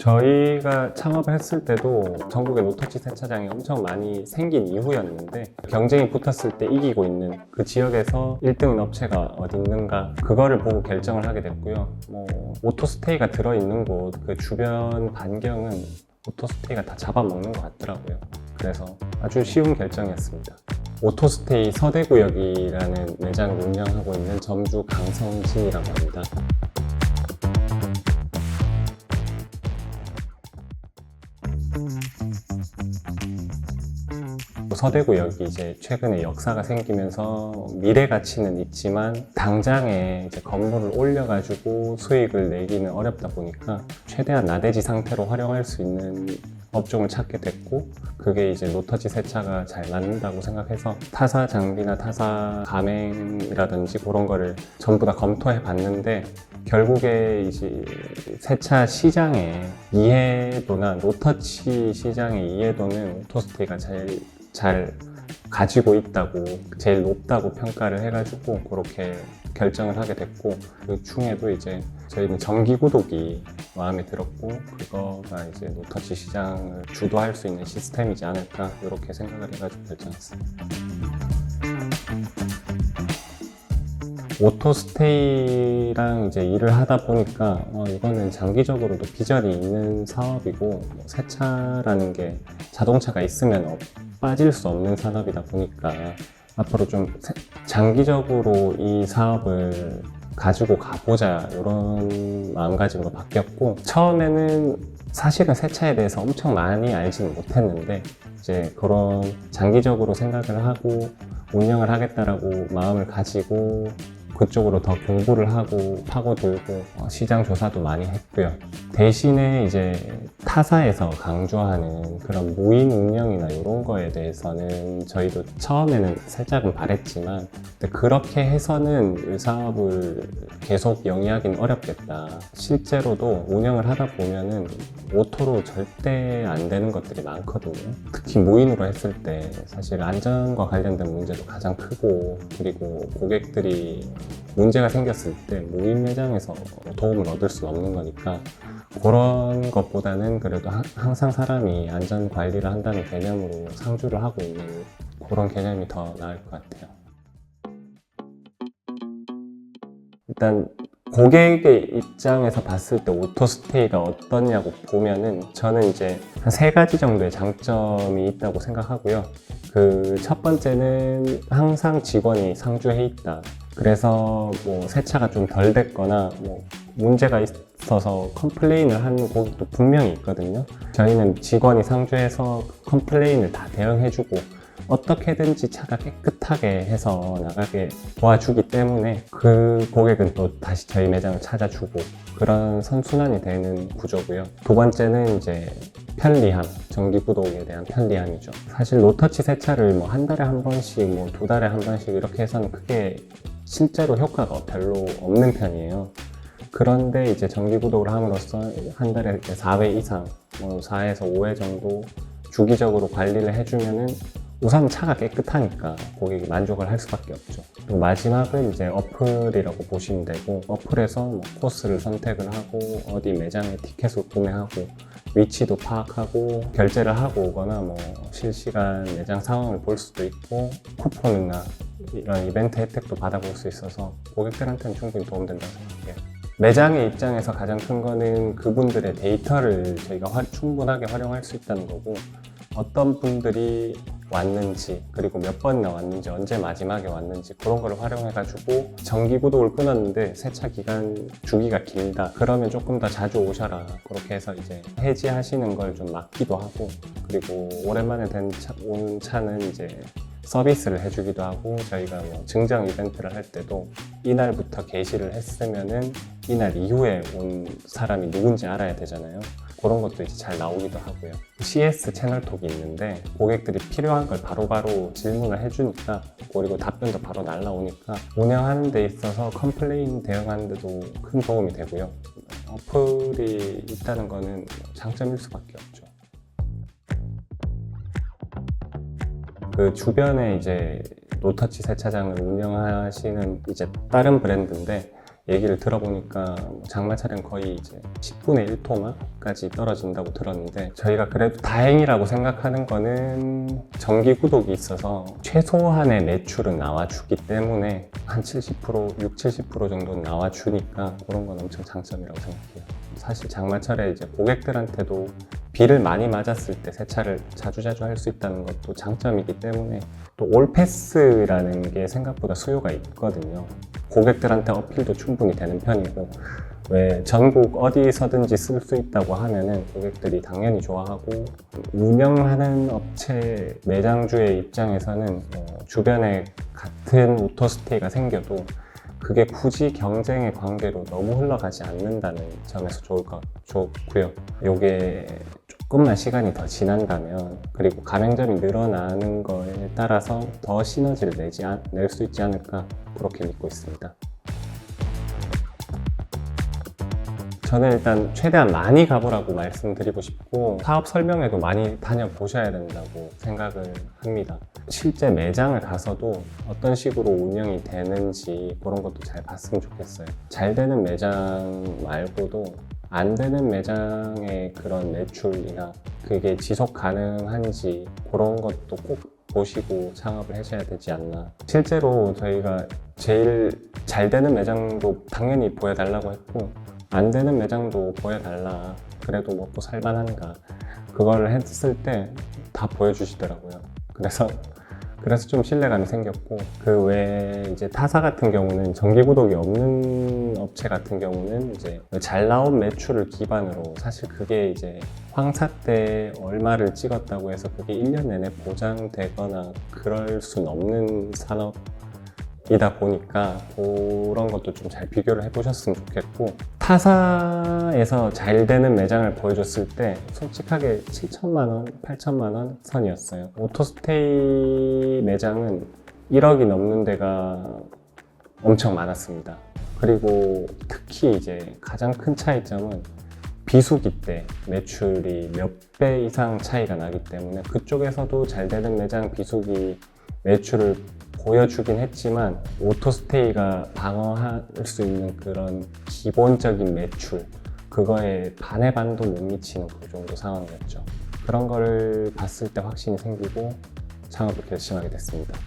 저희가 창업을 했을 때도 전국에 노터치 세차장이 엄청 많이 생긴 이후였는데 경쟁이 붙었을 때 이기고 있는 그 지역에서 1등 업체가 어디 있는가 그거를 보고 결정을 하게 됐고요. 뭐 오토스테이가 들어있는 곳 그 주변 반경은 오토스테이가 다 잡아먹는 것 같더라고요. 그래서 아주 쉬운 결정이었습니다. 오토스테이 서대구역이라는 매장을 운영하고 있는 점주 강성진이라고 합니다. 서대구역이 이제 최근에 역사가 생기면서 미래 가치는 있지만 당장에 이제 건물을 올려가지고 수익을 내기는 어렵다 보니까 최대한 나대지 상태로 활용할 수 있는 업종을 찾게 됐고 그게 이제 노터지 세차가 잘 맞는다고 생각해서 타사 장비나 타사 가맹이라든지 그런 거를 전부 다 검토해 봤는데 결국에 이제 세차 시장의 이해도나 노터치 시장의 이해도는 오토스테이가 제일 잘 가지고 있다고 제일 높다고 평가를 해가지고 그렇게 결정을 하게 됐고 그 중에도 이제 저희는 정기 구독이 마음에 들었고 그거가 이제 노터치 시장을 주도할 수 있는 시스템이지 않을까 이렇게 생각을 해가지고 결정했습니다. 오토스테이랑 이제 일을 하다 보니까 어, 이거는 장기적으로도 비전이 있는 사업이고 뭐 세차라는 게 자동차가 있으면 어, 빠질 수 없는 산업이다 보니까 앞으로 좀 세- 장기적으로 이 사업을 가지고 가보자 이런 마음가짐으로 바뀌었고 처음에는 사실은 세차에 대해서 엄청 많이 알지는 못했는데 이제 그런 장기적으로 생각을 하고 운영을 하겠다라고 마음을 가지고 그쪽으로 더 공부를 하고 파고들고 어, 시장 조사도 많이 했고요. 대신에 이제 타사에서 강조하는 그런 무인 운영이나 이런 거에 대해서는 저희도 처음에는 살짝은 바랬지만 그렇게 해서는 이 사업을 계속 영위하기는 어렵겠다. 실제로도 운영을 하다 보면은 오토로 절대 안 되는 것들이 많거든요. 특히 무인으로 했을 때 사실 안전과 관련된 문제도 가장 크고 그리고 고객들이 문제가 생겼을 때 무인 매장에서 도움을 얻을 수 없는 거니까 그런 것보다는 그래도 하- 항상 사람이 안전 관리를 한다는 개념으로 상주를 하고 있는 그런 개념이 더 나을 것 같아요. 일단 고객의 입장에서 봤을 때 오토스테이가 어떠냐고 보면은 저는 이제 한 세 가지 정도의 장점이 있다고 생각하고요. 그 첫 번째는 항상 직원이 상주해 있다. 그래서 뭐 세차가 좀 덜 됐거나 뭐 문제가 있어서 컴플레인을 하는 고객도 분명히 있거든요. 저희는 직원이 상주해서 컴플레인을 다 대응해주고 어떻게든지 차가 깨끗하게 해서 나가게 도와주기 때문에 그 고객은 또 다시 저희 매장을 찾아주고 그런 선순환이 되는 구조고요. 두 번째는 이제 편리함, 정기 구독에 대한 편리함이죠. 사실 노터치 세차를 뭐 한 달에 한 번씩, 뭐 두 달에 한 번씩 이렇게 해서는 크게 실제로 효과가 별로 없는 편이에요. 그런데 이제 정기 구독을 함으로써 한 달에 4회 이상, 뭐 4에서 5회 정도 주기적으로 관리를 해주면은 우선 차가 깨끗하니까 고객이 만족을 할 수밖에 없죠. 그리고 마지막은 이제 어플이라고 보시면 되고 어플에서 뭐 코스를 선택을 하고 어디 매장에 티켓을 구매하고 위치도 파악하고 결제를 하고 오거나 뭐 실시간 매장 상황을 볼 수도 있고 쿠폰이나 이런 이벤트 혜택도 받아볼 수 있어서 고객들한테는 충분히 도움된다고 생각해요. 매장의 입장에서 가장 큰 거는 그분들의 데이터를 저희가 화- 충분하게 활용할 수 있다는 거고 어떤 분들이 왔는지 그리고 몇 번이나 왔는지 언제 마지막에 왔는지 그런 걸 활용해 가지고 정기 구독을 끊었는데 세차 기간 주기가 길다 그러면 조금 더 자주 오셔라 그렇게 해서 이제 해지하시는 걸 좀 막기도 하고 그리고 오랜만에 된 차, 온 차는 이제 서비스를 해주기도 하고 저희가 뭐 증정 이벤트를 할 때도 이날부터 게시를 했으면은 이날 이후에 온 사람이 누군지 알아야 되잖아요. 그런 것도 이제 잘 나오기도 하고요. CS 채널톡이 있는데 고객들이 필요한 걸 바로바로 질문을 해주니까 그리고 답변도 바로 날라오니까 운영하는 데 있어서 컴플레인 대응하는 데도 큰 도움이 되고요. 어플이 있다는 거는 장점일 수밖에 없죠. 그 주변에 이제 노터치 세차장을 운영하시는 이제 다른 브랜드인데 얘기를 들어보니까 뭐 장마 차량 거의 이제 10분의 1토마까지 떨어진다고 들었는데 저희가 그래도 다행이라고 생각하는 거는 정기 구독이 있어서 최소한의 매출은 나와주기 때문에 한 70%, 6, 70% 정도는 나와주니까 그런 건 엄청 장점이라고 생각해요. 사실 장마철에 이제 고객들한테도 비를 많이 맞았을 때 세차를 자주자주 할 수 있다는 것도 장점이기 때문에 또 올패스라는 게 생각보다 수요가 있거든요. 고객들한테 어필도 충분히 되는 편이고 왜 전국 어디서든지 쓸 수 있다고 하면은 고객들이 당연히 좋아하고 운영하는 업체 매장주의 입장에서는 뭐 주변에 같은 오토스테이가 생겨도 그게 굳이 경쟁의 관계로 너무 흘러가지 않는다는 점에서 좋을 것 좋고요. 요게 조금만 시간이 더 지난다면 그리고 가맹점이 늘어나는 거에 따라서 더 시너지를 내지 낼 수 있지 않을까 그렇게 믿고 있습니다. 저는 일단 최대한 많이 가보라고 말씀드리고 싶고 사업 설명회도 많이 다녀보셔야 된다고 생각을 합니다. 실제 매장을 가서도 어떤 식으로 운영이 되는지 그런 것도 잘 봤으면 좋겠어요. 잘 되는 매장 말고도 안 되는 매장의 그런 매출이나 그게 지속 가능한지 그런 것도 꼭 보시고 창업을 하셔야 되지 않나. 실제로 저희가 제일 잘 되는 매장도 당연히 보여달라고 했고 안 되는 매장도 보여달라. 그래도 먹고 살만한가. 그거를 했을 때 다 보여주시더라고요. 그래서 그래서 좀 신뢰감이 생겼고 그 외에 이제 타사 같은 경우는 정기 구독이 없는 업체 같은 경우는 이제 잘 나온 매출을 기반으로 사실 그게 이제 황사 때 얼마를 찍었다고 해서 그게 1년 내내 보장되거나 그럴 순 없는 산업 이다 보니까 그런 것도 좀 잘 비교를 해보셨으면 좋겠고 타사에서 잘 되는 매장을 보여줬을 때 솔직하게 7천만 원, 8천만 원 선이었어요. 오토스테이 매장은 1억이 넘는 데가 엄청 많았습니다. 그리고 특히 이제 가장 큰 차이점은 비수기 때 매출이 몇 배 이상 차이가 나기 때문에 그쪽에서도 잘 되는 매장 비수기 매출을 보여주긴 했지만 오토스테이가 방어할 수 있는 그런 기본적인 매출 그거에 반의 반도 못 미치는 그 정도 상황이었죠. 그런 거를 봤을 때 확신이 생기고 창업을 결심하게 됐습니다.